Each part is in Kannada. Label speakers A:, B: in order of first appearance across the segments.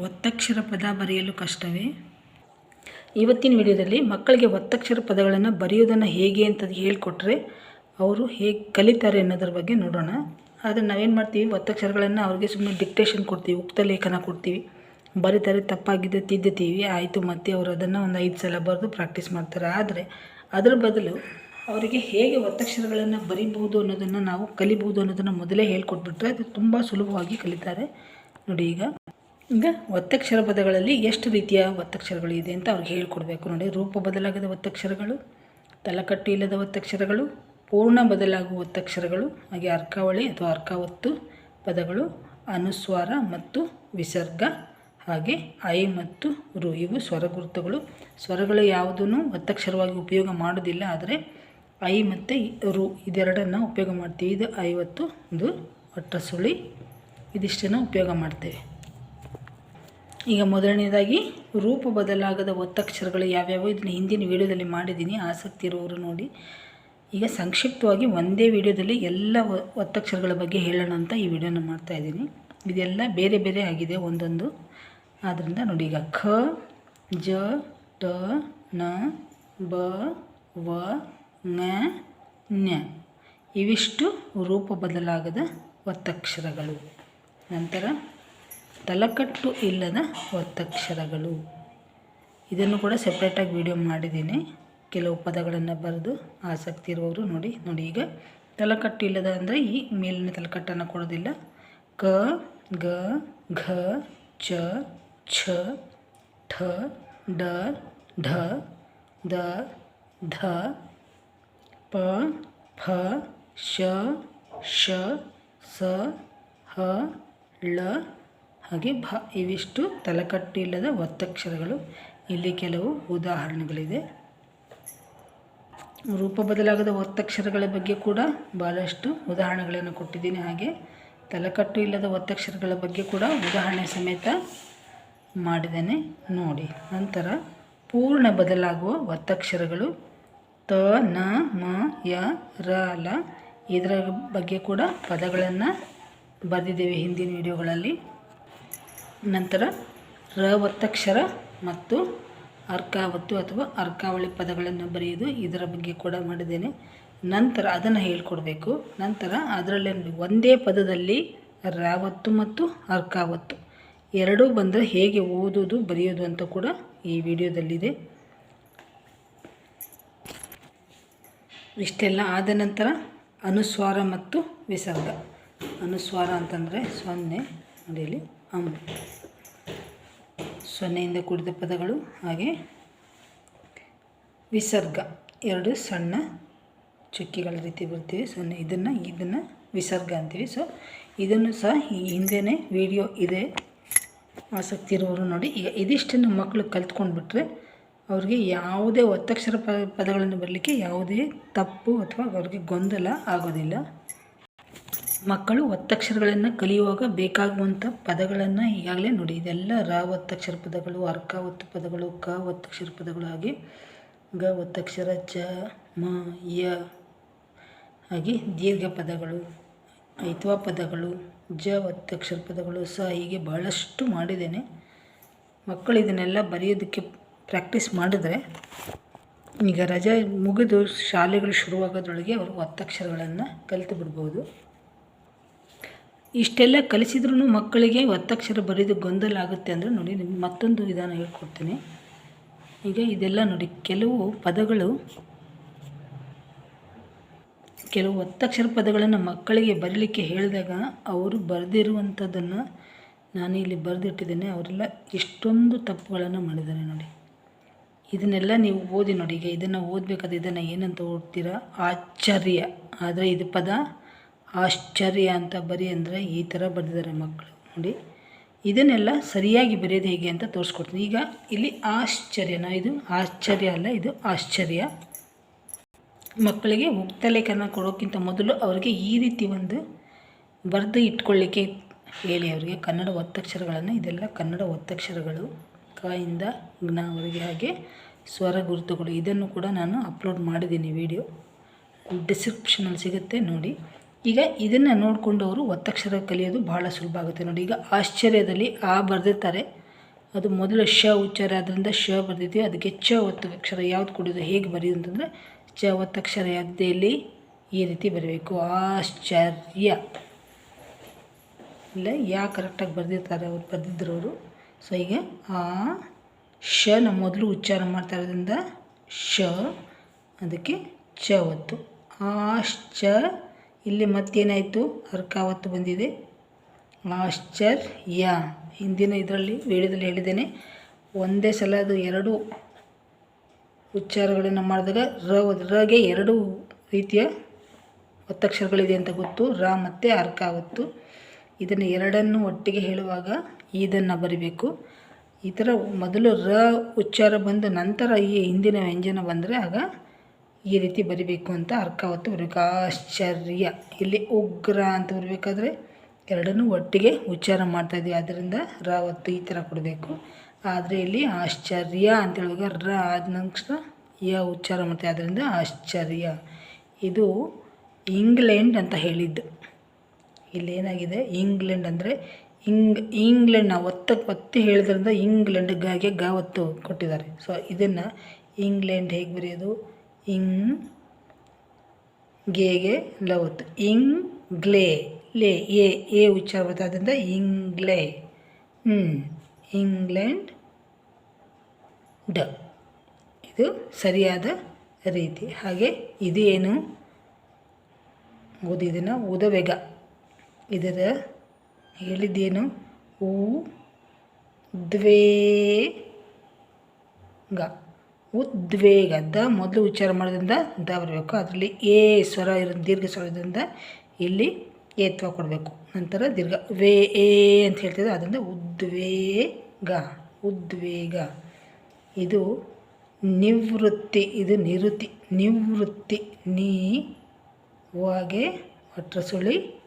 A: ಒತ್ತಕ್ಷರ ಪದ ಬರೆಯಲು ಕಷ್ಟವೇ? ಇವತ್ತಿನ ವಿಡಿಯೋದಲ್ಲಿ ಮಕ್ಕಳಿಗೆ ಒತ್ತಕ್ಷರ ಪದಗಳನ್ನು ಬರೆಯೋದನ್ನು ಹೇಗೆ ಅಂತ ಹೇಳಿಕೊಟ್ರೆ ಅವರು ಹೇಗೆ ಕಲಿತಾರೆ ಅನ್ನೋದ್ರ ಬಗ್ಗೆ ನೋಡೋಣ. ಆದರೆ ನಾವೇನು ಮಾಡ್ತೀವಿ? ಒತ್ತಕ್ಷರಗಳನ್ನು ಅವ್ರಿಗೆ ಸುಮ್ಮನೆ ಡಿಕ್ಟೇಷನ್ ಕೊಡ್ತೀವಿ, ಉಕ್ತ ಲೇಖನ ಕೊಡ್ತೀವಿ. ಬರೀತಾರೆ ತಪ್ಪಾಗಿದ್ದರೆ ತಿದ್ದುತ್ತೀವಿ, ಆಯಿತು ಮತ್ತೆ ಅವರು ಅದನ್ನು ಒಂದು ಐದು ಸಲ ಬರೆದು ಪ್ರಾಕ್ಟೀಸ್ ಮಾಡ್ತಾರೆ. ಆದರೆ ಅದರ ಬದಲು ಅವರಿಗೆ ಹೇಗೆ ಒತ್ತಕ್ಷರಗಳನ್ನು ಬರಿಬೋದು ಅನ್ನೋದನ್ನು ನಾವು ಕಲಿಬೋದು ಅನ್ನೋದನ್ನು ಮೊದಲೇ ಹೇಳ್ಕೊಟ್ಬಿಟ್ರೆ ಅದು ತುಂಬ ಸುಲಭವಾಗಿ ಕಲಿತಾರೆ. ನೋಡಿ ಈಗ. ಈಗ ಒತ್ತಕ್ಷರ ಪದಗಳಲ್ಲಿ ಎಷ್ಟು ರೀತಿಯ ಒತ್ತಕ್ಷರಗಳು ಇದೆ ಅಂತ ಅವ್ರಿಗೆ ಹೇಳ್ಕೊಡ್ಬೇಕು. ನೋಡಿ, ರೂಪ ಬದಲಾಗದ ಒತ್ತಕ್ಷರಗಳು, ತಲಕಟ್ಟು ಇಲ್ಲದ ಒತ್ತಕ್ಷರಗಳು, ಪೂರ್ಣ ಬದಲಾಗುವ ಒತ್ತಕ್ಷರಗಳು, ಹಾಗೆ ಅರ್ಕಾವಳಿ ಅಥವಾ ಅರ್ಕಾವತ್ತು ಪದಗಳು, ಅನುಸ್ವಾರ ಮತ್ತು ವಿಸರ್ಗ, ಹಾಗೆ ಐ ಮತ್ತು ರು, ಇವು ಸ್ವರಗುರುತುಗಳು ಸ್ವರಗಳು ಯಾವುದೂ ಒತ್ತಕ್ಷರವಾಗಿ ಉಪಯೋಗ ಮಾಡೋದಿಲ್ಲ ಆದರೆ ಐ ಮತ್ತು ರು ಇದೆರಡನ್ನು ಉಪಯೋಗ ಮಾಡ್ತೀವಿ. ಇದು ಐವತ್ತು, ಒಂದು ಒಟ್ಟ ಸುಳಿ ಇದಿಷ್ಟನ್ನು ಉಪಯೋಗ ಮಾಡ್ತೇವೆ. ಈಗ ಮೊದಲನೇದಾಗಿ ರೂಪ ಬದಲಾಗದ ಒತ್ತಕ್ಷರಗಳು ಯಾವ್ಯಾವು ಇದನ್ನು ಹಿಂದಿನ ವೀಡಿಯೋದಲ್ಲಿ ಮಾಡಿದ್ದೀನಿ. ಆಸಕ್ತಿ ಇರೋರು ನೋಡಿ. ಈಗ ಸಂಕ್ಷಿಪ್ತವಾಗಿ ಒಂದೇ ವಿಡಿಯೋದಲ್ಲಿ ಎಲ್ಲ ಒತ್ತಕ್ಷರಗಳ ಬಗ್ಗೆ ಹೇಳೋಣ ಅಂತ ಈ ವಿಡಿಯೋನ ಮಾಡ್ತಾ ಇದ್ದೀನಿ. ಇದೆಲ್ಲ ಬೇರೆ ಬೇರೆ ಆಗಿದೆ ಒಂದೊಂದು. ಆದ್ದರಿಂದ ನೋಡಿ ಈಗ ಖ, ಜ, ಟ, ನ, ಬ, ವ ನ ಇವಿಷ್ಟು ರೂಪ ಬದಲಾಗದ ಒತ್ತಕ್ಷರಗಳು. ನಂತರ ತಲಕಟ್ಟು ಇಲ್ಲದ ಒತ್ತಕ್ಷರಗಳು. ಇದನ್ನು ಕೂಡ ಸಪ್ರೇಟಾಗಿ ವಿಡಿಯೋ ಮಾಡಿದ್ದೀನಿ. ಕೆಲವು ಪದಗಳನ್ನು ಬರೆದು ಆಸಕ್ತಿ ಇರುವವರು ನೋಡಿ ನೋಡಿ. ಈಗ ತಲಕಟ್ಟು ಇಲ್ಲದ ಅಂದರೆ ಈ ಮೇಲಿನ ತಲಕಟ್ಟನ್ನು ಕೊಡೋದಿಲ್ಲ. ಕ, ಗ, ಘ, ಚ, ಛ, ಠ, ಡ, ಢ, ದ, ಧ, ಪ ಫ ಶ ಶ, ಸ, ಹ, ಳ ಹಾಗೆ ಭ, ಇವಿಷ್ಟು ತಲಕಟ್ಟು ಇಲ್ಲದ ಒತ್ತಕ್ಷರಗಳು. ಇಲ್ಲಿ ಕೆಲವು ಉದಾಹರಣೆಗಳಿದೆ. ರೂಪ ಬದಲಾಗದ ಒತ್ತಕ್ಷರಗಳ ಬಗ್ಗೆ ಕೂಡ ಭಾಳಷ್ಟು ಉದಾಹರಣೆಗಳನ್ನು ಕೊಟ್ಟಿದ್ದೀನಿ. ಹಾಗೆ ತಲಕಟ್ಟು ಇಲ್ಲದ ಒತ್ತಕ್ಷರಗಳ ಬಗ್ಗೆ ಕೂಡ ಉದಾಹರಣೆ ಸಮೇತ ಮಾಡಿದ್ದೇನೆ. ನೋಡಿ, ನಂತರ ಪೂರ್ಣ ಬದಲಾಗುವ ಒತ್ತಕ್ಷರಗಳು ತ, ನ, ಮ, ಯ, ರ, ಲ ಇದರ ಬಗ್ಗೆ ಕೂಡ ಪದಗಳನ್ನು ಬರೆದಿದ್ದೇವೆ ಹಿಂದಿನ ವಿಡಿಯೋಗಳಲ್ಲಿ. ನಂತರ ರ ಒತ್ತಕ್ಷರ ಮತ್ತು ಅರ್ಕಾವತ್ತು ಅಥವಾ ಅರ್ಕಾವಳಿ ಪದಗಳನ್ನು ಬರೆಯೋದು ಇದರ ಬಗ್ಗೆ ಕೂಡ ಮಾಡಿದ್ದೇನೆ. ನಂತರ ಅದನ್ನು ಹೇಳ್ಕೊಡ್ಬೇಕು. ನಂತರ ಅದರಲ್ಲಿ ಒಂದೇ ಪದದಲ್ಲಿ ರಾವತ್ತು ಮತ್ತು ಅರ್ಕಾವತ್ತು. ಎರಡೂ ಬಂದರೆ ಹೇಗೆ ಓದೋದು ಬರೆಯೋದು ಅಂತ ಕೂಡ ಈ ವಿಡಿಯೋದಲ್ಲಿದೆ. ಇಷ್ಟೆಲ್ಲ ಆದ ನಂತರ ಅನುಸ್ವಾರ ಮತ್ತು ವಿಸರ್ಗ. ಅನುಸ್ವಾರ ಅಂತಂದರೆ ಸೊನ್ನೆ, ನೋಡಿ ಸೊನ್ನೆಯಿಂದ ಕೂಡಿದ ಪದಗಳು, ಹಾಗೆ ವಿಸರ್ಗ. ಎರಡು ಸಣ್ಣ ಚುಕ್ಕಿಗಳ ರೀತಿ ಬರ್ತೀವಿ ಸೊನ್ನೆ ಇದನ್ನು ಇದನ್ನು ವಿಸರ್ಗ ಅಂತೀವಿ. ಸೊ ಇದನ್ನು ಸಹ ಈ ಹಿಂದೆಯೇ ವಿಡಿಯೋ ಇದೆ. ಆಸಕ್ತಿ ಇರುವವರು ನೋಡಿ. ಈಗ ಇದಿಷ್ಟನ್ನು ಮಕ್ಕಳು ಕಲ್ತ್ಕೊಂಡ್ಬಿಟ್ರೆ ಅವ್ರಿಗೆ ಯಾವುದೇ ಒತ್ತಕ್ಷರ ಪದಗಳನ್ನು ಬರಲಿಕ್ಕೆ ಯಾವುದೇ ತಪ್ಪು ಅಥವಾ ಅವ್ರಿಗೆ ಗೊಂದಲ ಆಗೋದಿಲ್ಲ. ಮಕ್ಕಳು ಒತ್ತಕ್ಷರಗಳನ್ನು ಕಲಿಯುವಾಗ ಬೇಕಾಗುವಂಥ ಪದಗಳನ್ನು ಈಗಾಗಲೇ ನೋಡಿ. ಇದೆಲ್ಲ ರ ಒತ್ತಕ್ಷರ ಪದಗಳು, ಅರ್ಕ ಒತ್ತು ಪದಗಳು, ಕ ಒತ್ತಕ್ಷರ ಪದಗಳು ಹಾಗೆ ಗ ಒತ್ತಕ್ಷರ, ಚ, ಮ, ಯ ಹಾಗೆ ದೀರ್ಘ ಪದಗಳು, ಐತ್ವ ಪದಗಳು, ಜ ಒತ್ತಕ್ಷರ ಪದಗಳು ಸ ಹೀಗೆ ಭಾಳಷ್ಟು ಮಾಡಿದ್ದೇನೆ. ಮಕ್ಕಳು ಇದನ್ನೆಲ್ಲ ಬರೆಯೋದಕ್ಕೆ ಪ್ರಾಕ್ಟೀಸ್ ಮಾಡಿದ್ರೆ ಈಗ ರಜೆ ಮುಗಿದು ಶಾಲೆಗಳು ಶುರುವಾಗೋದ್ರೊಳಗೆ ಅವರು ಒತ್ತಕ್ಷರಗಳನ್ನು ಕಲಿತು ಬಿಡ್ಬೋದು. ಇಷ್ಟೆಲ್ಲ ಕಲಿಸಿದ್ರೂ ಮಕ್ಕಳಿಗೆ ಒತ್ತಕ್ಷರ ಬರೆದು ಗೊಂದಲ ಆಗುತ್ತೆ ಅಂದರೆ ನೋಡಿ, ನಿಮ್ಗೆ ಮತ್ತೊಂದು ವಿಧಾನ ಹೇಳ್ಕೊಡ್ತೀನಿ. ಈಗ ಇದೆಲ್ಲ ನೋಡಿ, ಕೆಲವು ಪದಗಳು, ಕೆಲವು ಒತ್ತಕ್ಷರ ಪದಗಳನ್ನು ಮಕ್ಕಳಿಗೆ ಬರೀಲಿಕ್ಕೆ ಹೇಳಿದಾಗ ಅವರು ಬರೆದಿರುವಂಥದ್ದನ್ನು ನಾನು ಇಲ್ಲಿ ಬರೆದಿಟ್ಟಿದ್ದೇನೆ. ಅವರೆಲ್ಲ ಎಷ್ಟೊಂದು ತಪ್ಪುಗಳನ್ನು ಮಾಡಿದ್ದಾರೆ ನೋಡಿ. ಇದನ್ನೆಲ್ಲ ನೀವು ಓದಿ ನೋಡಿ. ಈಗ ಇದನ್ನು ಓದಬೇಕಾದ್ರೆ ಇದನ್ನು ಏನಂತ ಓದ್ತೀರಾ? ಆಶ್ಚರ್ಯ ಆದರೆ ಇದು ಪದ ಆಶ್ಚರ್ಯ ಅಂತ ಬರಿ ಅಂದರೆ ಈ ಥರ ಬರೆದಿದ್ದಾರೆ ಮಕ್ಕಳು ನೋಡಿ, ಇದನ್ನೆಲ್ಲ ಸರಿಯಾಗಿ ಬರೆಯೋದು ಹೇಗೆ ಅಂತ ತೋರಿಸ್ಕೊಡ್ತೀನಿ. ಈಗ ಇಲ್ಲಿ ಆಶ್ಚರ್ಯನ, ಇದು ಆಶ್ಚರ್ಯ ಅಲ್ಲ, ಇದು ಆಶ್ಚರ್ಯ. ಮಕ್ಕಳಿಗೆ ಉಕ್ತಲೇಖನ ಕೊಡೋಕ್ಕಿಂತ ಮೊದಲು ಅವರಿಗೆ ಈ ರೀತಿ ಒಂದು ಬರೆದು ಇಟ್ಕೊಳ್ಳಿಕ್ಕೆ ಹೇಳಿ ಅವರಿಗೆ. ಕನ್ನಡ ಒತ್ತಕ್ಷರಗಳನ್ನು, ಇದೆಲ್ಲ ಕನ್ನಡ ಒತ್ತಕ್ಷರಗಳು, ಕ ಇಂದ ಹಾಗೆ ಸ್ವರ ಗುರುತುಗಳು. ಇದನ್ನು ಕೂಡ ನಾನು ಅಪ್ಲೋಡ್ ಮಾಡಿದ್ದೀನಿ ವಿಡಿಯೋ. ಡಿಸ್ಕ್ರಿಪ್ಷನಲ್ಲಿ ಸಿಗುತ್ತೆ, ನೋಡಿ. ಈಗ ಇದನ್ನು ನೋಡಿಕೊಂಡು ಅವರು ಒತ್ತಕ್ಷರ ಕಲಿಯೋದು ಬಹಳ ಸುಲಭ ಆಗುತ್ತೆ ನೋಡಿ. ಈಗ ಆಶ್ಚರ್ಯದಲ್ಲಿ ಆ ಬರೆದಿರ್ತಾರೆ. ಅದು ಮೊದಲು ಶ ಉಚ್ಚಾರ ಆದ್ದರಿಂದ ಶ ಬರೆದಿದ್ದೀವಿ ಅದಕ್ಕೆ ಚ ಒತ್ತು ಅಕ್ಷರ ಯಾವ್ದು ಕೊಡೋದು ಹೇಗೆ ಬರೆಯೋದು ಅಂತಂದರೆ ಚ ಒತ್ತಕ್ಷರ ಯಾವುದೇ ಈ ರೀತಿ ಬರಬೇಕು. ಆಶ್ಚರ್ಯ. ಇಲ್ಲ, ಯಾ ಕರೆಕ್ಟಾಗಿ ಬರೆದಿರ್ತಾರೆ ಅವ್ರು, ಬರೆದಿದ್ರು ಅವರು. ಸೊ ಈಗ ಆ ಶ ನಮ್ಮ ಮೊದಲು ಉಚ್ಚಾರ ಮಾಡ್ತಾ ಇರೋದ್ರಿಂದ ಶ, ಅದಕ್ಕೆ ಚ ಒತ್ತು. ಆಶ್ಚ ಇಲ್ಲಿ ಮತ್ತೇನಾಯಿತು? ಅರ್ಕಾವತ್ತು ಬಂದಿದೆ. ಆಶ್ಚರ್ಯ ಹಿಂದಿನ ಇದರಲ್ಲಿ ವಿಡಿಯೋದಲ್ಲಿ ಹೇಳಿದ್ದೇನೆ. ಒಂದೇ ಸಲ ಅದು ಎರಡು ಉಚ್ಚಾರಗಳನ್ನು ಮಾಡಿದಾಗ ರ ರಗೆ ಎರಡು ರೀತಿಯ ಒತ್ತಕ್ಷರಗಳಿದೆ ಅಂತ ಗೊತ್ತು. ರ ಮತ್ತು ಅರ್ಕಾವತ್ತು ಇದನ್ನು ಎರಡನ್ನು ಒಟ್ಟಿಗೆ ಹೇಳುವಾಗ ಇದನ್ನು ಬರಿಬೇಕು. ಈ ಥರ ಮೊದಲು ರ ಉಚ್ಚಾರ ಬಂದ ನಂತರ ಈ ಹಿಂದಿನ ವ್ಯಂಜನ ಬಂದರೆ ಆಗ ಈ ರೀತಿ ಬರಿಬೇಕು ಅಂತ ಅರ್ಕ ಹೊತ್ತು ಆಶ್ಚರ್ಯ ಇಲ್ಲಿ ಉಗ್ರ ಅಂತ ಬರಬೇಕಾದ್ರೆ ಎರಡನ್ನೂ ಒಟ್ಟಿಗೆ ಉಚ್ಚಾರ ಮಾಡ್ತಾಯಿದ್ವಿ ಆದ್ದರಿಂದ ರ ಒತ್ತು ಈ ಥರ ಕೊಡಬೇಕು. ಆದರೆ ಇಲ್ಲಿ ಆಶ್ಚರ್ಯ ಅಂತ ಹೇಳುವಾಗ ರ ಆದ ನಂತರ ಯ ಉಚ್ಚಾರ ಮಾಡ್ತೀವಿ. ಆದ್ದರಿಂದ ಆಶ್ಚರ್ಯ. ಇದು ಇಂಗ್ಲೆಂಡ್ ಅಂತ ಹೇಳಿದ್ದು. ಇಲ್ಲೇನಾಗಿದೆ ಇಂಗ್ಲೆಂಡ್ ಅಂದರೆ ಇಂಗ್ ಇಂಗ್ಲೆಂಡ್ ನಾವು ಒತ್ತಕ್ಕೆ ಒತ್ತಿ ಹೇಳಿದ್ರಿಂದ ಇಂಗ್ಲೆಂಡ್ ಗಾಗೆ ಗ ಒತ್ತು ಕೊಟ್ಟಿದ್ದಾರೆ. ಸೊ ಇದನ್ನು ಇಂಗ್ಲೆಂಡ್ ಹೇಗೆ ಬರೆಯೋದು? ಇಂಗ್ ಗೇಗೆ ಲ ಒತ್ತು ಇಂಗ್ಲೇ ಲೇ ಎ ಎ ಉಚ್ಚಾರ ಬರ್ತಾದ್ರಿಂದ ಇಂಗ್ಲೇ. ಹ್ಞೂ ಇಂಗ್ಲೆಂಡ್ ಡ. ಇದು ಸರಿಯಾದ ರೀತಿ. ಹಾಗೆ ಇದು ಏನು ಓದಿದನ್ನು ಉದವೆಗ. ಇದರ ಹೇಳಿದ್ದೇನು? ಉ, ದ್ವೇ ಉದ್ವೇಗ ದ ಮೊದಲು ಉಚ್ಚಾರ ಮಾಡೋದ್ರಿಂದ ದ ಬರಬೇಕು. ಅದರಲ್ಲಿ ಎ ಸ್ವರ ಇರೋ ದೀರ್ಘ ಸ್ವರದಿಂದ ಇಲ್ಲಿ ಏತ್ವ ಕೊಡಬೇಕು. ನಂತರ ದೀರ್ಘ ವೇ ಏ ಅಂತ ಹೇಳ್ತಿದ್ರು. ಅದರಿಂದ ಉದ್ವೇಗ ಉದ್ವೇಗ. ಇದು ನಿವೃತ್ತಿ ಇದು ನಿವೃತ್ತಿ ನಿವೃತ್ತಿ, ನೀ ಹಾಗೆ ಸುಳಿ,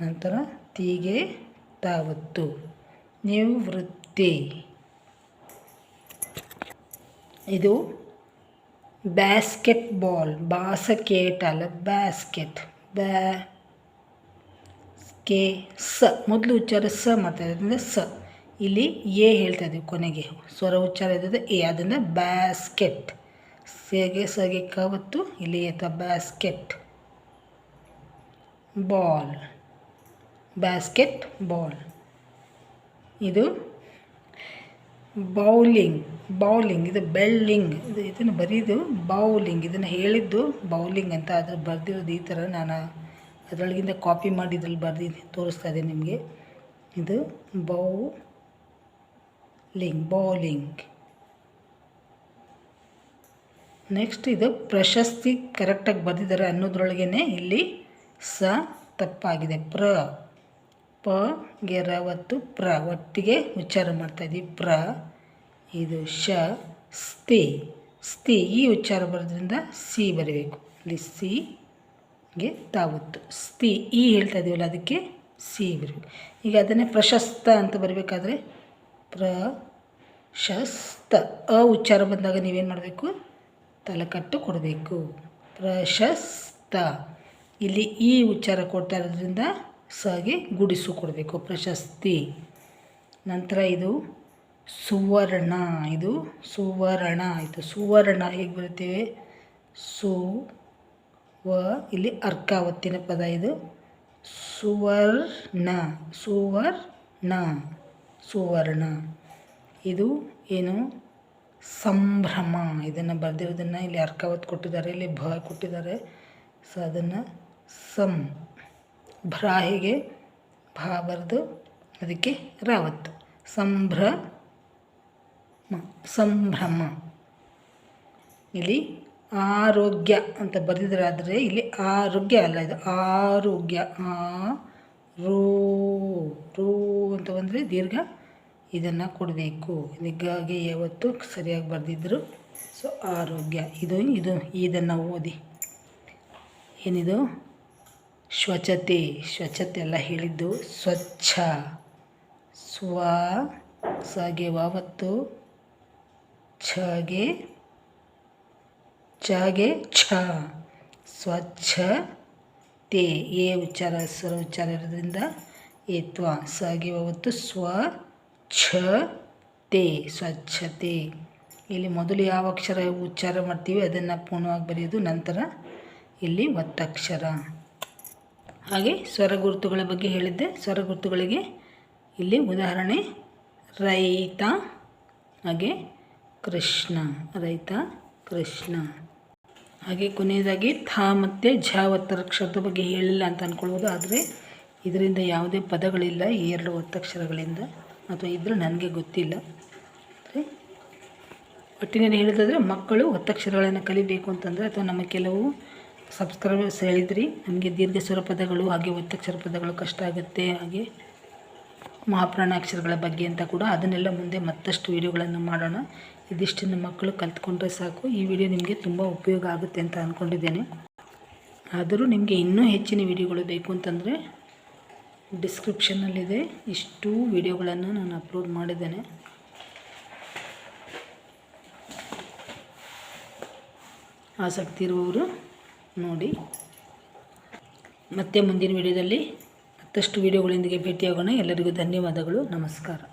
A: ನಂತರ ತೀಗೆ ತಾವತ್ತು. ನಿವೃತ್ತಿ. ಇದು ಬ್ಯಾಸ್ಕೆಟ್ ಬಾಲ್ ಬಾಸಕೇಟ್ ಅಲ್ಲ ಬ್ಯಾಸ್ಕೆಟ್ ಬ್ಯಾ ಕೆ ಸ ಮೊದಲು ಉಚ್ಚಾರ ಸ ಮಾತಾಡೋದ್ರಿಂದ ಸ. ಇಲ್ಲಿ ಎ ಹೇಳ್ತಾ ಇದ್ದೀವಿ ಕೊನೆಗೆ. ಸ್ವರ ಉಚ್ಚಾರ ಇದ್ದದ್ದು ಎ, ಅದನ್ನು ಬ್ಯಾಸ್ಕೆಟ್ ಸೇಗೆ, ಸಗೆ ಕವತ್ತು, ಇಲ್ಲಿ ಏತ ಬ್ಯಾಸ್ಕೆಟ್ ಬಾಲ್ ಬ್ಯಾಸ್ಕೆಟ್ ಬಾಲ್ ಇದು ಬೌಲಿಂಗ್ ಬೌಲಿಂಗ್, ಇದು ಬೆಳ್ಳಿಂಗ್ ಇದು ಇದನ್ನು ಬರೀದು ಬೌಲಿಂಗ್, ಇದನ್ನು ಹೇಳಿದ್ದು ಬೌಲಿಂಗ್ ಅಂತ ಅದ್ರ ಬರೆದಿರೋದು ಈ ಥರ ನಾನು ಅದರೊಳಗಿಂದ ಕಾಪಿ ಮಾಡಿ ಇದ್ರಲ್ಲಿ ಬರ್ದು ತೋರಿಸ್ತಾ ಇದ್ದೀನಿ ನಿಮಗೆ. ಇದು ಬೌ ಲಿಂಗ್ ಬೌಲಿಂಗ್. ನೆಕ್ಸ್ಟ್ ಇದು ಪ್ರಶಸ್ತಿ ಕರೆಕ್ಟಾಗಿ ಬರೆದಿದ್ದಾರೆ ಅನ್ನೋದ್ರೊಳಗೇ ಇಲ್ಲಿ ಸ ತಪ್ಪಾಗಿದೆ ಪ್ರ. ಪ, ಗೆ ಒತ್ತು ಪ್ರ, ಒಟ್ಟಿಗೆ ಉಚ್ಚಾರ ಮಾಡ್ತಾಯಿದ್ದೀವಿ ಪ್ರ, ಇದು ಶ, ಸ್ತಿ. ಸ್ತಿ, ಈ ಉಚ್ಚಾರ ಬರೋದ್ರಿಂದ ಸಿ ಬರಬೇಕು. ಇಲ್ಲಿ ಸಿ ಗೆ ತಾವತ್ತು ಸ್ತಿ, ಈ ಹೇಳ್ತಾ ಇದ್ದೀವಲ್ಲ, ಅದಕ್ಕೆ ಸಿ ಬರಬೇಕು. ಈಗ ಅದನ್ನೇ ಪ್ರಶಸ್ತ ಅಂತ ಬರಬೇಕಾದ್ರೆ ಪ್ರ, ಶಸ್ತ. ಅ ಉಚ್ಚಾರ ಬಂದಾಗ ನೀವೇನು ಮಾಡಬೇಕು? ತಲೆಕಟ್ಟು ಕೊಡಬೇಕು. ಪ್ರಶಸ್ತ. ಇಲ್ಲಿ ಈ ಉಚ್ಚಾರ ಕೊಡ್ತಾ ಇರೋದ್ರಿಂದ ಸಗೆ ಗುಡಿಸು ಕೊಡಬೇಕು. ಪ್ರಶಸ್ತಿ. ನಂತರ ಇದು ಸುವರ್ಣ. ಇದು ಸುವರ್ಣ ಆಯಿತು. ಸುವರ್ಣ ಹೇಗೆ ಬರುತ್ತೇವೆ ಸು, ವ, ಇಲ್ಲಿ ಅರ್ಕಾವತ್ತಿನ ಪದ ಇದು. ಸುವರ್ಣ. ಸುವರ್ಣ. ಸುವರ್ಣ. ಇದು ಏನು? ಸಂಭ್ರಮ. ಇದನ್ನು ಬರೆದಿರೋದನ್ನು ಇಲ್ಲಿ ಅರ್ಕಾವತ್ತು ಕೊಟ್ಟಿದ್ದಾರೆ, ಇಲ್ಲಿ ಭ ಕೊಟ್ಟಿದ್ದಾರೆ. ಸೊ, ಅದನ್ನು ಸಂ. ಭ್ರ ಹೇಗೆ ಭಾ ಬರೆದು ಅದಕ್ಕೆ ರಾವತ್ತು. ಸಂಭ್ರ ಸಂಭ್ರಮ. ಇಲ್ಲಿ ಆರೋಗ್ಯ ಅಂತ ಬರೆದಿದ್ರಾದರೆ ಇಲ್ಲಿ ಆರೋಗ್ಯ ಅಲ್ಲ ಇದು. ಆರೋಗ್ಯ, ಆ, ರೂ, ರೋ ಅಂತ ಬಂದರೆ ದೀರ್ಘ ಇದನ್ನು ಕೊಡಬೇಕು. ನಿಗ್ಗಾಗಿ ಯಾವತ್ತು ಸರಿಯಾಗಿ ಬರೆದಿದ್ದರು ಸೊ, ಆರೋಗ್ಯ. ಇದು ಇದು, ಇದನ್ನು ಓದಿ. ಏನಿದು? ಸ್ವಚ್ಛತೆ ಸ್ವಚ್ಛತೆ ಎಲ್ಲ ಹೇಳಿದ್ದು ಸ್ವಚ್ಛ. ಸ್ವ ಸಾಗೆ ವಾವತ್ತು, ಛಗೆ ಚಗೆ ಛ. ಸ್ವಚ್ಛ ತೇ ಎ ಉಚ್ಚಾರ ಸ್ವರ ಉಚ್ಚಾರ ಇರೋದ್ರಿಂದ ಏತ್ವ ಸಗೆ ವಾವತ್ತು ಸ್ವ ಛ ತೇ ಸ್ವಚ್ಛತೆ. ಇಲ್ಲಿ ಮೊದಲು ಯಾವ ಅಕ್ಷರ ಉಚ್ಚಾರ ಮಾಡ್ತೀವಿ ಅದನ್ನು ಪೂರ್ಣವಾಗಿ ಬರೆಯೋದು ನಂತರ ಇಲ್ಲಿ ಒತ್ತಕ್ಷರ. ಹಾಗೆ ಸ್ವರಗುರುತುಗಳ ಬಗ್ಗೆ ಹೇಳಿದ್ದೆ. ಸ್ವರಗುರುತುಗಳಿಗೆ ಇಲ್ಲಿ ಉದಾಹರಣೆ, ರೈತ, ಹಾಗೆ ಕೃಷ್ಣ, ರೈತ, ಕೃಷ್ಣ. ಹಾಗೆ ಕೊನೆಯದಾಗಿ ಥಾ ಮತ್ತು ಝ ಒತ್ತಕ್ಷರದ ಬಗ್ಗೆ ಹೇಳಿಲ್ಲ ಅಂತ ಅಂದ್ಕೊಳ್ಬೋದು ಆದರೆ ಇದರಿಂದ ಯಾವುದೇ ಪದಗಳಿಲ್ಲ ಎರಡು ಒತ್ತಕ್ಷರಗಳಿಂದ. ಅಥವಾ ಇದ್ದರೂ ನನಗೆ ಗೊತ್ತಿಲ್ಲ. ಅಂದರೆ ಒಟ್ಟಿನಲ್ಲಿ ಹೇಳೋದಾದರೆ ಮಕ್ಕಳು ಒತ್ತಕ್ಷರಗಳನ್ನು ಕಲಿಬೇಕು ಅಂತಂದರೆ ಅಥವಾ ನಮ್ಮ ಕೆಲವು ಸಬ್ಸ್ಕ್ರೈಬರ್ಸ್ ಹೇಳಿದ್ರಿ. ನಮಗೆ ದೀರ್ಘ ಸ್ವರ ಪದಗಳು ಹಾಗೆ ಒತ್ತಕ್ಷರ ಪದಗಳು ಕಷ್ಟ ಆಗುತ್ತೆ. ಹಾಗೆ ಮಹಾಪ್ರಾಣಾಕ್ಷರಗಳ ಬಗ್ಗೆ ಅಂತ ಕೂಡ ಅದನ್ನೆಲ್ಲ ಮುಂದೆ ಮತ್ತಷ್ಟು ವಿಡಿಯೋಗಳನ್ನು ಮಾಡೋಣ. ಇದಿಷ್ಟನ್ನು ಮಕ್ಕಳು ಕಲ್ತ್ಕೊಂಡ್ರೆ ಸಾಕು. ಈ ವಿಡಿಯೋ ನಿಮಗೆ ತುಂಬ ಉಪಯೋಗ ಆಗುತ್ತೆ ಅಂತ ಅಂದ್ಕೊಂಡಿದ್ದೇನೆ ಆದರೂ ನಿಮಗೆ ಇನ್ನೂ ಹೆಚ್ಚಿನ ವಿಡಿಯೋಗಳು ಬೇಕು ಅಂತಂದರೆ ಡಿಸ್ಕ್ರಿಪ್ಷನ್ನಲ್ಲಿದೆ. ಇಷ್ಟು ವಿಡಿಯೋಗಳನ್ನು ನಾನು ಅಪ್ಲೋಡ್ ಮಾಡಿದ್ದೇನೆ. ಆಸಕ್ತಿ ಇರುವವರು ನೋಡಿ. ಮತ್ತೆ ಮುಂದಿನ ವಿಡಿಯೋದಲ್ಲಿ ಮತ್ತಷ್ಟು ವಿಡಿಯೋಗಳೊಂದಿಗೆ ಭೇಟಿಯಾಗೋಣ. ಎಲ್ಲರಿಗೂ ಧನ್ಯವಾದಗಳು. ನಮಸ್ಕಾರ.